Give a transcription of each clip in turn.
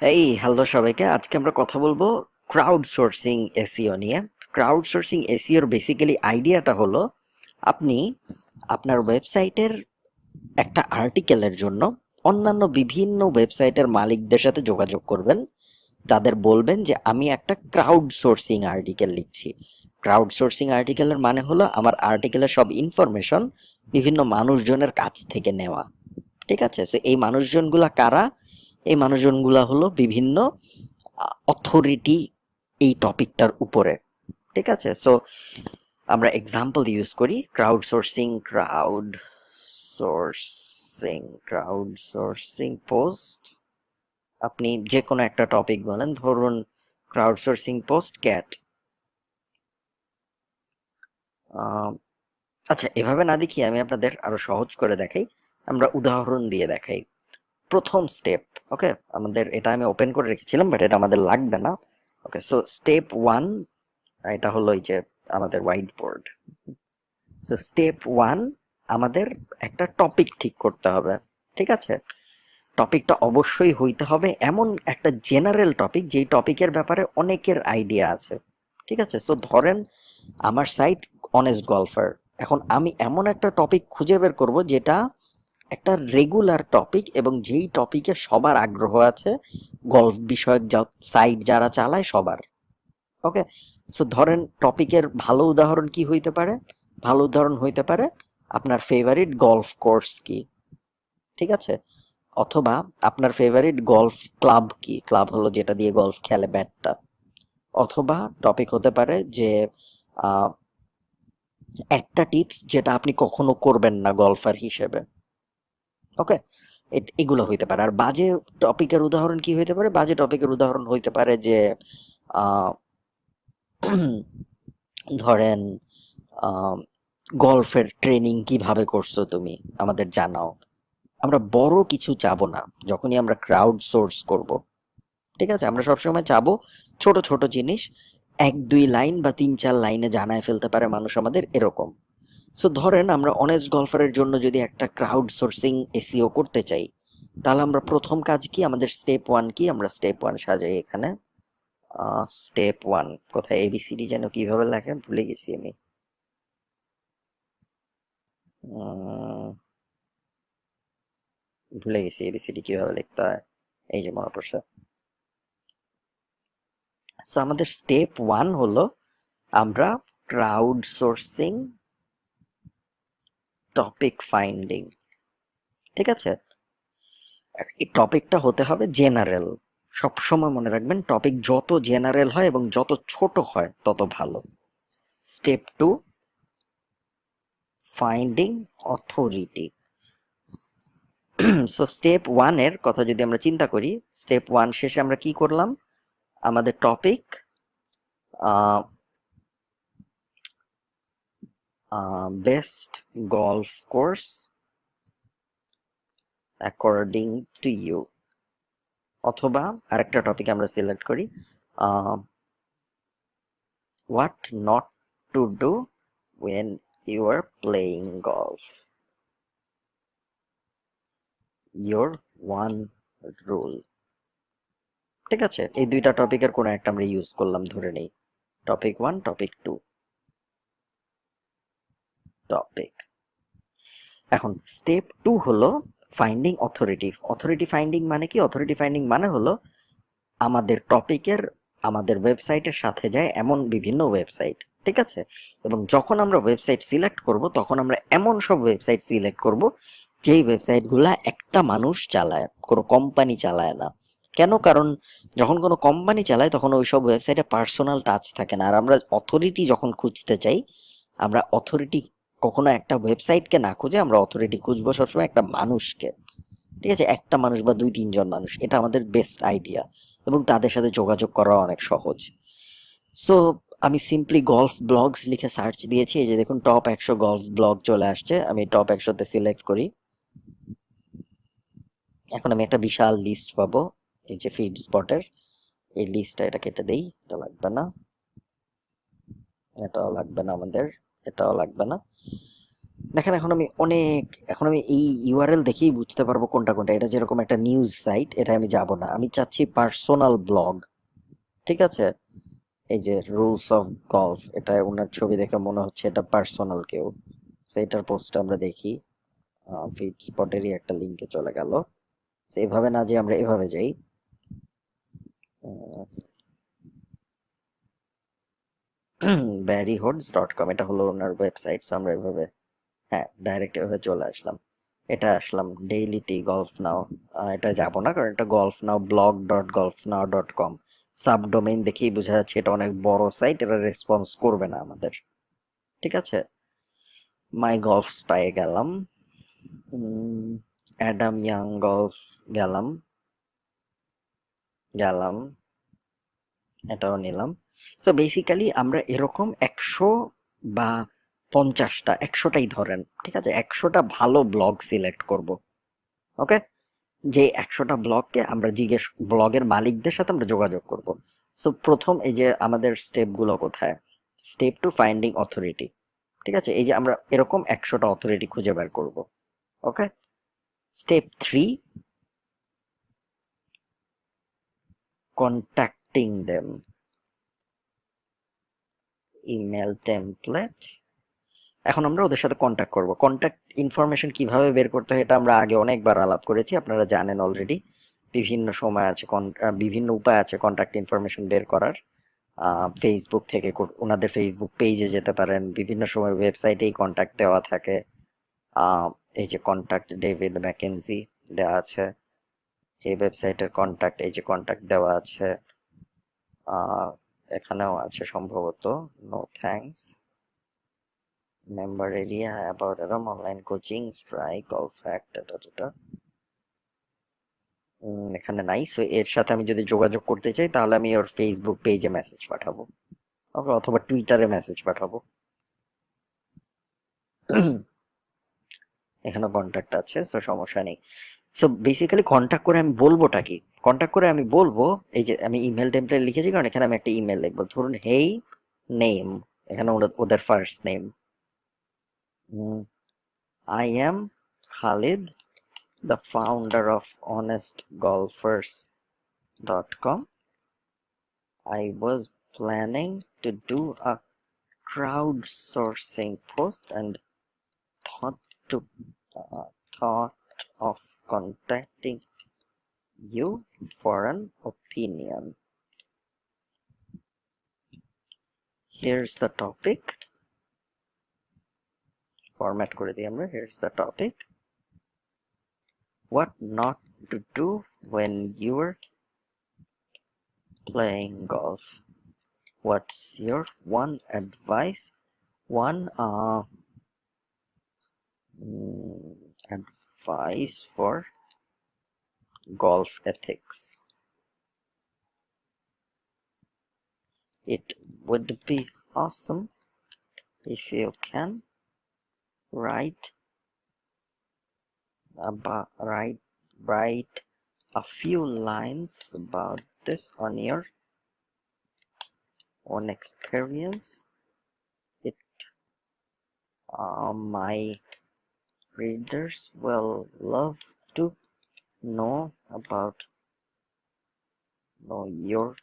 এই হ্যালো সবাইকে। আজকে আমরা কথা বলব ক্রাউড সোর্সিং এসিও নিয়ে। ক্রাউড সোর্সিং এসিওর বেসিক্যালি আইডিয়াটা হলো, আপনি আপনার ওয়েবসাইটের একটা আর্টিকেলের জন্য অন্যান্য বিভিন্ন ওয়েবসাইটের মালিকদের সাথে যোগাযোগ করবেন। তাদের বলবেন যে, আমি একটা ক্রাউড সোর্সিং আর্টিকেল লিখছি। ক্রাউড সোর্সিং আর্টিকেলের মানে হলো আমার আর্টিকেলের সব ইনফরমেশন বিভিন্ন মানুষজনের কাছ থেকে নেওয়া। ঠিক আছে? সো এই মানুষজনগুলা কারা? এই মানুষজনগুলা হলো বিভিন্ন অথরিটি এই টপিকটার উপরে। ঠিক আছে? সো আমরা এক্সাম্পল ইউজ করি। Crowd sourcing crowd sourcing crowd sourcing post আপনি যে কোনো একটা টপিক বলেন, ধরুন ক্রাউড সোর্সিং পোস্ট ক্যাট আচ্ছা এভাবে না দেখি, আমি আপনাদের আরও সহজ করে দেখাই। আমরা উদাহরণ দিয়ে দেখাই। প্রথম স্টেপ ওকে আমাদের এটা আমি ওপেন করে রেখেছিলাম বাট এটা আমাদের লাগবে না ওকে সো স্টেপ ওয়ান এটা হলো এই যে আমাদের white board so step one আমাদের একটা টপিক ঠিক করতে হবে, ঠিক আছে? টপিকটা অবশ্যই হইতে হবে এমন একটা জেনারেল টপিক যেই টপিকের ব্যাপারে অনেকের আইডিয়া আছে, ঠিক আছে? সো ধরেন আমার সাইট অনেস্ট গল্ফার এখন আমি এমন একটা টপিক খুঁজে বের করব, যেটা একটা রেগুলার টপিক এবং যেই টপিকে সবার আগ্রহ আছে গল্ফ বিষয়ক যা সাইট যারা চালায় সবার। ওকে সো ধরেন টপিকের ভালো উদাহরণ কি হইতে পারে? ভালো উদাহরণ হইতে পারে আপনার ফেভারিট গলফ কোর্স কি? ঠিক আছে? অথবা আপনার ফেভারিট গলফ ক্লাব কি? ক্লাব হলো যেটা দিয়ে গলফ খেলে ব্যাটটা অথবা টপিক হতে পারে যে একটা টিপস যেটা আপনি কখনো করবেন না গলফার হিসেবে। ওকে এগুলো হইতে পারে। আর বাজে টপিকের উদাহরণ কি হইতে পারে? বাজে টপিকের উদাহরণ হইতে পারে যে ধরেন গল্ফের ট্রেনিং কীভাবে করছ তুমি? আমাদের জানাও। আমরা বড় কিছু চাবো না, যখনই আমরা ক্রাউড সোর্স করব। ঠিক আছে? আমরা সবসময় চাবো ছোট ছোট জিনিস। এক, দুই লাইন বা তিন, চার লাইনে জানায় ফেলতে পারে মানুষ আমাদের এরকম। সো ধরেন আমরা অনেস্ট গলফারের জন্য যদি একটা ক্রাউড সোর্সিং এসিও করতে চাই, তাহলে আমরা প্রথম কাজ কি? আমাদের স্টেপ ওয়ান কি? আমরা স্টেপ ওয়ান সাজাই এখানে। স্টেপ ওয়ান কোথায়? এবিসিডি যেন কীভাবে লেখেন ভুলে গেছি আমি। ভুলে গেছি এবিসিডি কীভাবে লিখতে হয়? এই যে পড়ছে। সো আমাদের স্টেপ ওয়ান হলো আমরা ক্রাউড সোর্সিং টপিক ফাইন্ডিং ঠিক আছে? এই টপিকটা হতে হবে জেনারেল সবসময় মনে রাখবেন টপিক যত জেনারেল হয় এবং যত ছোট হয় তত ভালো। Step two finding authority so step ওয়ানের কথা যদি আমরা চিন্তা করি স্টেপ ওয়ান শেষে আমরা কি করলাম? আমাদের topic best golf course according to you অথবা আরেকটা টপিক আমরা সিলেক্ট করি what not to do when you are playing golf your one rule ঠিক আছে, এই দুইটা টপিকের কোনো একটা আমরা ইউজ করলাম ধরে নেই। Topic one topic two topic এখন স্টেপ টু হলো ফাইন্ডিং অথরিটি অথরিটি ফাইন্ডিং মানে কি? অথরিটি ফাইন্ডিং মানে হলো আমাদের টপিকের আমাদের ওয়েবসাইটের সাথে যায় এমন বিভিন্ন ওয়েবসাইট ঠিক আছে? এবং যখন আমরা ওয়েবসাইট সিলেক্ট করব, তখন আমরা এমন সব ওয়েবসাইট সিলেক্ট করব, যেই ওয়েবসাইটগুলা একটা মানুষ চালায়, কোনো কোম্পানি চালায় না। কেন? কারণ যখন কোনো কোম্পানি চালায়, তখন ওই সব ওয়েবসাইটে পার্সোনাল টাচ থাকে না। আর আমরা অথরিটি যখন খুঁজতে চাই, আমরা অথরিটি কখনো একটা ওয়েবসাইটকে না খুঁজে আমরা অথরিটি খুঁজবো সবসময় একটা মানুষকে। ঠিক আছে? একটা মানুষ বা দুই, তিনজন মানুষ, এটা আমাদের বেস্ট আইডিয়া এবং তাদের সাথে যোগাযোগ করা অনেক সহজ। সো আমি সিম্পলি গলফ ব্লগস লিখে সার্চ দিয়েছি। এই যে দেখুন টপ একশো গলফ ব্লগ চলে আসছে। আমি টপ একশোতে সিলেক্ট করি। এখন আমি একটা বিশাল লিস্ট পাবো। এই যে ফিড স্পটের এই লিস্টটা এটা কেটে দেই। এটা লাগবে না। এটাও লাগবে না আমাদের। এটাও লাগবে না। দেখেন, এখন আমি অনেক, এখন আমি এই ইউআরএল দেখেই বুঝতে পারব কোনটা কোনটা। এটা যেরকম একটা নিউজ সাইট এটা আমি যাব না। আমি চাচ্ছি পার্সোনাল ব্লগ ঠিক আছে? এই যে রুলস অফ গলফ এটা ওনার ছবি দেখে মনে হচ্ছে এটা পার্সোনাল কেউ। সো এটার পোস্ট আমরা দেখি। ফিড স্পটেরই একটা লিঙ্কে চলে গেল। এভাবে না যে আমরা এভাবে যাই। ব্যারি হোডস ডট কম এটা হলো ওনার ওয়েবসাইট সো আমরা এভাবে হ্যাঁ ডাইরেক্ট এভাবে চলে আসলাম। এটা আসলাম ডেইলি টি গলফ নাও এটা যাব না, কারণ এটা golf now blog dot golf now dot com subdomain দেখেই বোঝা যাচ্ছে এটা অনেক বড় সাইট এটা রেসপন্স করবে না আমাদের। ঠিক আছে? মাই গলফ স্পাই গেলাম। অ্যাডাম ইয়াং গলফ গেলাম। গেলাম। এটাও নিলাম। সো বেসিক্যালি আমরা এরকম একশো বা পঞ্চাশটা, একশোটাই ধরেন, ঠিক আছে? একশোটা ভালো ব্লগ সিলেক্ট করব, ওকে? যে একশোটা ব্লগকে আমরা জিজ্ঞেস, ব্লগের মালিকদের সাথে আমরা যোগাযোগ করব। সো প্রথম এই যে আমাদের স্টেপগুলো কোথায়? স্টেপ টু ফাইন্ডিং অথরিটি ঠিক আছে? এই যে আমরা এরকম একশোটা অথরিটি খুঁজে বের করব, okay? Step three contacting them email template এখন আমরা ওদের সাথে কন্ট্যাক্ট করব। কন্ট্যাক্ট ইনফরমেশন কীভাবে বের করতে হয় এটা আমরা আগে অনেকবার আলাপ করেছি, আপনারা জানেন অলরেডি বিভিন্ন সময় আছে বিভিন্ন উপায় আছে কন্ট্যাক্ট ইনফরমেশন বের করার। ফেসবুক থেকে ওনাদের ফেসবুক পেজে যেতে পারেন। বিভিন্ন সময় ওয়েবসাইটেই কন্ট্যাক্ট দেওয়া থাকে। এই যে কন্ট্যাক্ট ডেভিড ম্যাকেন্সি দেওয়া আছে। এই ওয়েবসাইটের কন্ট্যাক্ট এই যে কন্ট্যাক্ট দেওয়া আছে। এখানেও আছে সম্ভবত no thanks member area about এরম online coaching strike all fact এটা এটা এখানে নাই সো এর সাথে আমি যদি যোগাযোগ করতে চাই, তাহলে আমি ওর ফেসবুক পেজে মেসেজ পাঠাবো। ওকে, অথবা টুইটারে মেসেজ পাঠাবো। এখানে কন্ট্যাক্ট আছে সো সমস্যা নেই। সো বেসিক্যালি কন্ট্যাক্ট করে আমি বলবোটা কি? কন্ট্যাক্ট করে আমি বলব, এই যে আমি ইমেল টেমপ্লেট লিখেছি, কারণ এখানে আমি একটা ইমেল লিখব। ধরুন হেই নেম এখানে ওদের first name I am Khalid the founder of honest golfers dot com I was planning to do a crowd sourcing post and thought to thought of contacting you for an opinion. Here's the topic. Format করে দিই আমরা here's the topic what not to do when you're playing golf what's your one advice one uh mm, advice for golf ethics. It would be awesome if you can write about write write a few lines about this on your own experience. It uh, my readers will love know about know your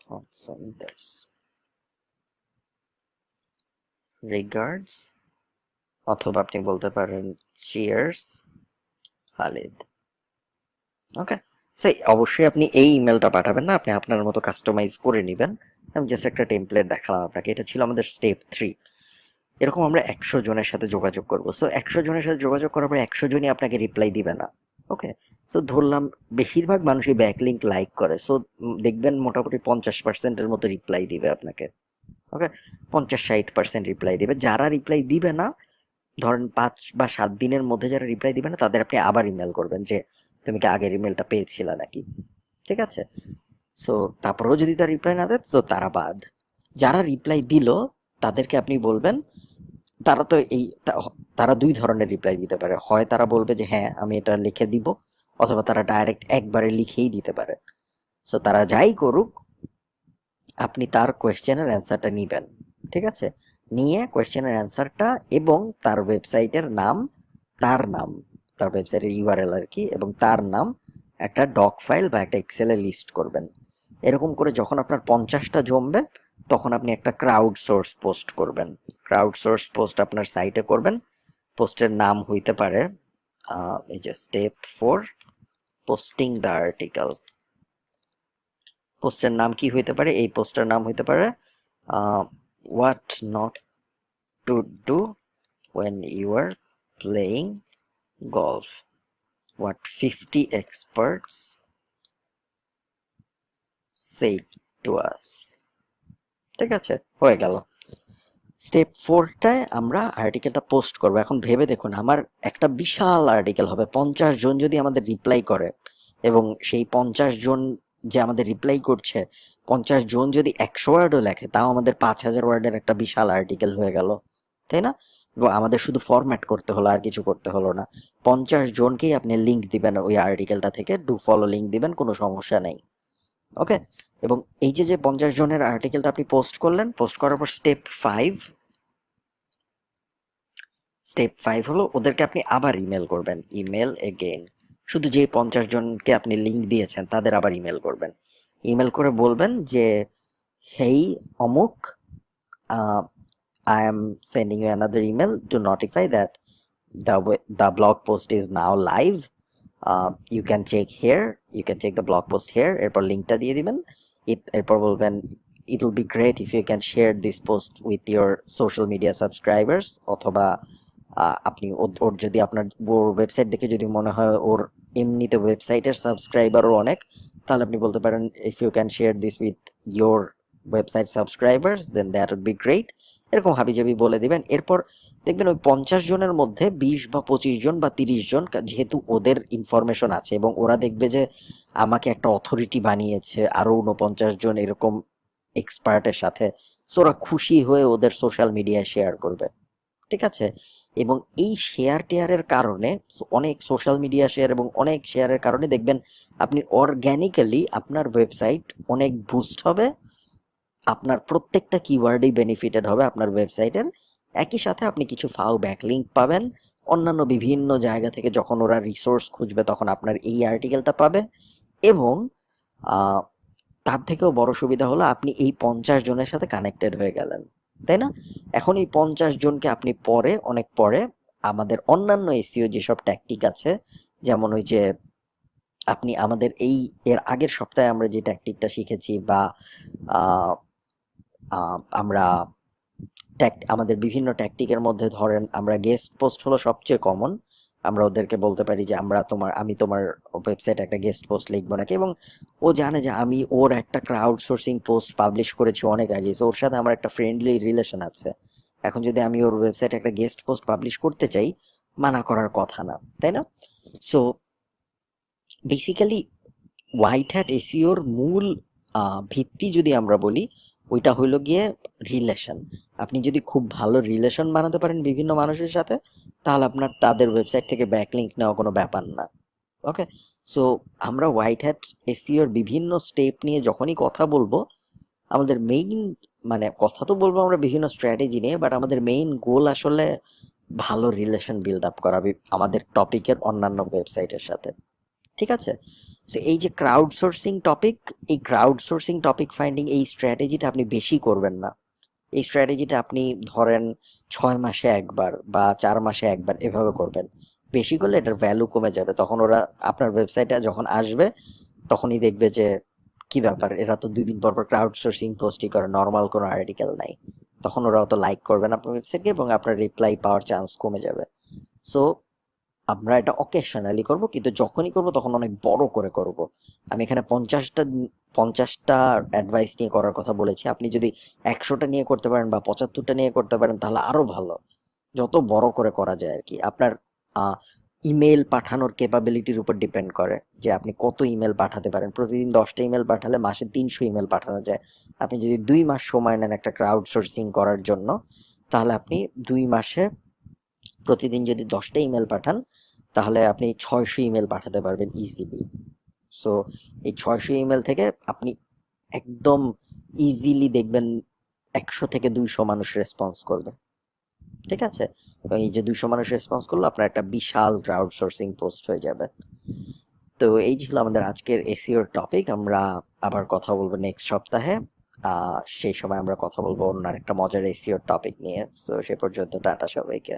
thoughts on this. Regards. অথবা আপনি বলতে পারেন cheers Khalid ওকে সেই অবশ্যই আপনি এই ইমেলটা পাঠাবেন না, আপনি আপনার মতো কাস্টমাইজ করে নেবেন। আমি জাস্ট একটা টেমপ্লেট দেখালাম আপনাকে, এটা ছিল আমাদের স্টেপ থ্রি এরকম আমরা একশো জনের সাথে যোগাযোগ করব। সো একশো জনের সাথে যোগাযোগ করার পরে একশো জনই আপনাকে রিপ্লাই দিবে না। ওকে সো ধরলাম বেশিরভাগ মানুষই ব্যাকলিঙ্ক লাইক করে। সো দেখবেন মোটামুটি পঞ্চাশ পার্সেন্টের মতো রিপ্লাই দিবে আপনাকে। ওকে পঞ্চাশ ষাট পার্সেন্ট রিপ্লাই দিবে। যারা রিপ্লাই দিবে না, ধরেন পাঁচ বা সাত দিনের মধ্যে যারা রিপ্লাই দিবে না, তাদের আপনি আবার ইমেল করবেন যে, তুমি কি আগের ইমেলটা পেয়েছিলে নাকি? ঠিক আছে? সো তারপরেও যদি তার রিপ্লাই না দেয়, তো তারা বাদ। যারা রিপ্লাই দিল, তাদেরকে আপনি বলবেন, তারা তো এই তারা দুই ধরনের রিপ্লাই দিতে পারে। হয় তারা বলবে যে হ্যাঁ আমি এটা লিখে দিব। অথবা তারা ডাইরেক্ট একবারে লিখেই দিতে পারে। সো তারা যাই করুক, আপনি তার কোয়েশ্চেনের অ্যান্সারটা নেবেন, ঠিক আছে? নিয়ে কোয়েশ্চেনের অ্যান্সারটা এবং তার ওয়েবসাইটের নাম, তার নাম, তার ওয়েবসাইটের ইউআরএল আর কি, এবং তার নাম একটা ডক ফাইল বা একটা এক্সেলে লিস্ট করবেন। এরকম করে যখন আপনার পঞ্চাশটা জমবে, তখন আপনি একটা ক্রাউড সোর্স পোস্ট করবেন। ক্রাউড সোর্স পোস্ট আপনার সাইটে করবেন। পোস্টের নাম হইতে পারে এই যে step four posting the article পোস্টের নাম কি হইতে পারে? এই পোস্টের নাম হইতে পারে what not to do when you are playing golf. What 50 experts say to us. ঠিক আছে, হয়ে গেল। স্টেপ ফোরটায় আমরা আর্টিকেলটা পোস্ট করব। এখন ভেবে দেখুন, আমার একটা বিশাল আর্টিকেল হবে। পঞ্চাশ জন যদি আমাদের রিপ্লাই করে এবং সেই পঞ্চাশ জন যে আমাদের রিপ্লাই করছে, পঞ্চাশ জন যদি একশো ওয়ার্ডও লেখে, তাও আমাদের পাঁচ হাজার ওয়ার্ডের একটা বিশাল আর্টিকেল হয়ে গেল। তাই না? এবং আমাদের শুধু ফরম্যাট করতে হলো, আর কিছু করতে হলো না। পঞ্চাশ জনকেই আপনি লিঙ্ক দিবেন ওই আর্টিকেলটা থেকে। ডু ফলো লিঙ্ক দিবেন, কোনো সমস্যা নেই। ওকে এবং এই যে যে পঞ্চাশ জনের আর্টিকেলটা আপনি পোস্ট করলেন পোস্ট করার পর স্টেপ ফাইভ স্টেপ ফাইভ হলো ওদেরকে আপনি আবার ইমেল করবেন। ইমেল এগেইন শুধু যে পঞ্চাশ জনকে আপনি লিঙ্ক দিয়েছেন, তাদের আবার ইমেল করবেন। ইমেল করে বলবেন যে হেই অমুক I am sending you another email. To notify that the we- the blog post is now live. Can check here you can check the blog post here. এরপর লিঙ্কটা দিয়ে দিবেন এরপর বলবেন it will be great if you can share this post with your social media subscribers অথবা আপনি ওর যদি আপনার ওর ওয়েবসাইট দেখে যদি মনে হয় ওর এমনিতে ওয়েবসাইটের সাবস্ক্রাইবারও অনেক, তাহলে আপনি বলতে পারেন if you can share this with your website subscribers then that would be great এরকম হাবিজাবি বলে দিবেন এরপর দেখবেন ওই পঞ্চাশ জনের মধ্যে বিশ বা পঁচিশ জন বা তিরিশ জন যেহেতু ওদের ইনফরমেশন আছে এবং ওরা দেখবে যে আমাকে একটা অথরিটি বানিয়েছে, আরও উনপঞ্চাশ জন এরকম এক্সপার্টের সাথে। ওরা খুশি হয়ে ওদের সোশ্যাল মিডিয়ায় শেয়ার করবে। ঠিক আছে? এবং এই শেয়ার টেয়ারের কারণে অনেক সোশ্যাল মিডিয়া শেয়ার এবং অনেক শেয়ারের কারণে দেখবেন আপনি অর্গ্যানিক্যালি আপনার ওয়েবসাইট অনেক বুস্ট হবে, আপনার প্রত্যেকটা কিওয়ার্ডই বেনিফিটেড হবে আপনার ওয়েবসাইটের একই সাথে আপনি কিছু ফাও ব্যাকলিঙ্ক পাবেন। অন্যান্য বিভিন্ন জায়গা থেকে যখন ওরা রিসোর্স খুঁজবে তখন আপনার এই আর্টিকেলটা পাবে এবং তার থেকেও বড় সুবিধা হলো আপনি এই পঞ্চাশ জনের সাথে কানেক্টেড হয়ে গেলেন, তাই না? এখন এই পঞ্চাশ জনকে আপনি পরে, অনেক পরে আমাদের অন্যান্য এসিও যেসব ট্যাকটিক আছে, যেমন ওই যে আপনি আমাদের এই, এর আগের সপ্তাহে আমরা যে ট্যাকটিকটা শিখেছি বা আমরা আমাদের বিভিন্ন ট্যাকটিকের মধ্যে ধরেন আমরা গেস্ট পোস্ট হলো সবচেয়ে কমন আমরা ওদেরকে বলতে পারি যে, আমরা তোমার, আমি তোমার ওয়েবসাইটে একটা গেস্ট পোস্ট লিখব নাকি? এবং ও জানে যে, আমি ওর একটা ক্রাউড সোর্সিং পোস্ট পাবলিশ করেছি অনেক আগে। সো ওর সাথে আমার একটা ফ্রেন্ডলি রিলেশন আছে। এখন যদি আমি ওর ওয়েবসাইটে একটা গেস্ট পোস্ট পাবলিশ করতে চাই, মানা করার কথা না, তাই না? সো বেসিক্যালি হোয়াইট হ্যাট এসিওর মূল ভিত্তি যদি আমরা বলি ওইটা হইল গিয়ে রিলেশন আপনি যদি খুব ভালো রিলেশন বানাতে পারেন বিভিন্ন মানুষের সাথে, তাহলে আপনার তাদের ওয়েবসাইট থেকে ব্যাকলিঙ্ক নেওয়া কোনো ব্যাপার না। ওকে সো আমরা হোয়াইট হ্যাট এসিওর বিভিন্ন স্টেপ নিয়ে যখনই কথা বলব, আমাদের মেইন মানে কথা তো বলব আমরা বিভিন্ন স্ট্র্যাটেজি নিয়ে বাট আমাদের মেইন গোল আসলে ভালো রিলেশন বিল্ড আপ করা আমাদের টপিকের অন্যান্য ওয়েবসাইটের সাথে। ঠিক আছে? সো এই যে ক্রাউড সোর্সিং টপিক এই ক্রাউড সোর্সিং টপিক ফাইন্ডিং এই স্ট্র্যাটেজিটা আপনি বেশি করবেন না। এই স্ট্র্যাটেজিটা আপনি ধরেন ছয় মাসে একবার বা চার মাসে একবার এভাবে করবেন। বেশি করলে এটার ভ্যালু কমে যাবে। তখন ওরা আপনার ওয়েবসাইটে যখন আসবে, তখনই দেখবে যে কি ব্যাপার, এরা তো দুই দিন পর পর ক্রাউড সোর্সিং পোস্টই করে নর্মাল কোনো আর্টিকেল নাই। তখন ওরা অত লাইক করবে না আপনার ওয়েবসাইটকে এবং আপনার রিপ্লাই পাওয়ার চান্স কমে যাবে। সো আমরা এটা অকেশনালি করব, কিন্তু যখনই করব তখন অনেক বড় করে করব। আমি এখানে পঞ্চাশটা পঞ্চাশটা অ্যাডভাইস নিয়ে করার কথা বলেছি। আপনি যদি একশোটা নিয়ে করতে পারেন বা পঁচাত্তরটা নিয়ে করতে পারেন, তাহলে আরও ভালো। যত বড় করে করা যায় আর কি। আপনার ইমেল পাঠানোর ক্যাপাবিলিটির উপর ডিপেন্ড করে যে আপনি কত ইমেল পাঠাতে পারেন। প্রতিদিন দশটা ইমেল পাঠালে মাসে তিনশো ইমেল পাঠানো যায়। আপনি যদি দুই মাস সময় নেন একটা ক্রাউড সোর্সিং করার জন্য, তাহলে আপনি দুই মাসে প্রতিদিন যদি দশটা ইমেল পাঠান, তাহলে আপনি ছয়শো ইমেল পাঠাতে পারবেন ইজিলি সো এই ছয়শো ইমেল থেকে আপনি একদম ইজিলি দেখবেন একশো থেকে দুইশো মানুষ রেসপন্স করবে। ঠিক আছে? এই যে দুইশো মানুষ রেসপন্স করল, আপনার একটা বিশাল ক্রাউড সোর্সিং পোস্ট হয়ে যাবে। তো এই ছিল আমাদের আজকের এসিওর টপিক আমরা আবার কথা বলব নেক্সট সপ্তাহে। সেই সময় আমরা কথা বলব অন্য একটা মজার এসিওর টপিক নিয়ে। সো সে পর্যন্ত টাটা সবাইকে।